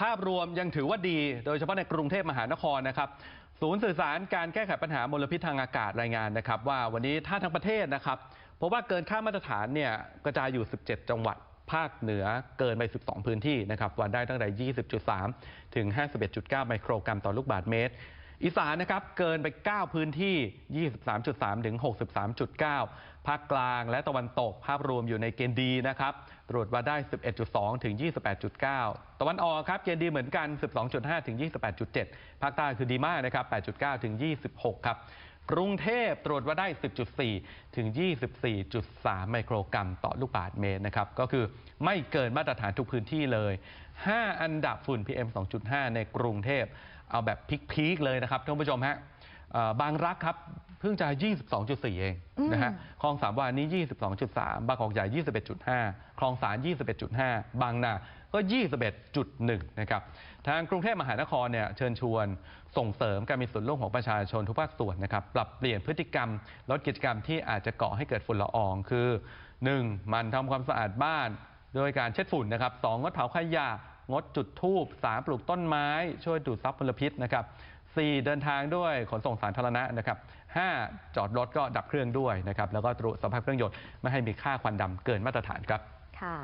ภาพรวมยังถือว่าดี โดยเฉพาะในกรุงเทพมหานครนะครับ ศูนย์สื่อสารการแก้ไขปัญหามลพิษทางอากาศรายงานนะครับ ว่าวันนี้ถ้าทั้งประเทศนะครับพบว่าเกินค่ามาตรฐานเนี่ยกระจายอยู่ 17 จังหวัดภาคเหนือเกินไป 12 พื้นที่นะครับวัดได้ตั้งแต่ 20.3 ถึง 51.9 ไมโครกรัมต่อลูกบาศก์เมตร อีสานนะครับเกินไป 9 พื้นที่ 23.3 ถึง 63.9 ภาคกลางและตะวันตกภาพรวมอยู่ในเกณฑ์ดีนะครับ ตรวจวัดได้ 11.2 ถึง 28.9 ตะวันออกครับเกณฑ์ดีเหมือนกัน 12.5 ถึง 28.7 ภาคใต้คือดีมากนะครับ 8.9 ถึง 26 ครับ กรุงเทพตรวจว่าได้ 10.4 ถึง 24.3 ไมโครกรัมต่อลูกบาศก์เมตรนะครับ ก็คือไม่เกินมาตรฐานทุกพื้นที่เลย 5 อันดับฝุ่น PM 2.5 ในกรุงเทพ เอาแบบพีคๆเลยนะครับท่านผู้ชมฮะบางรักครับ พิ่งจะ 22.4 เองนะฮะ คลองสามวานี้ 22.3 บางกอกใหญ่ 21.5 คลองสาร 21.5 บางนา ก็ 21.1 นะครับ ทางกรุงเทพมหานครเนี่ยเชิญชวนส่งเสริมการมีส่วนร่วมของประชาชนทุกภาคส่วนนะครับ ปรับเปลี่ยนพฤติกรรม ลดกิจกรรมที่อาจจะก่อให้เกิดฝุ่นละออง คือ 1. หมันทำความสะอาดบ้าน โดยการเช็ดฝุ่นนะครับ 2. งดเผาขยะ งดจุดธูป 3. ปลูกต้นไม้ ช่วยดูดซับมลพิษนะครับ 4. เดินทางด้วยขนส่งสาธารณะนะครับ 5. จอดรถก็ดับเครื่องด้วยนะครับแล้วก็ตรวจสภาพเครื่องยนต์ไม่ให้มีค่าควันดำเกินมาตรฐานครับ ค่ะ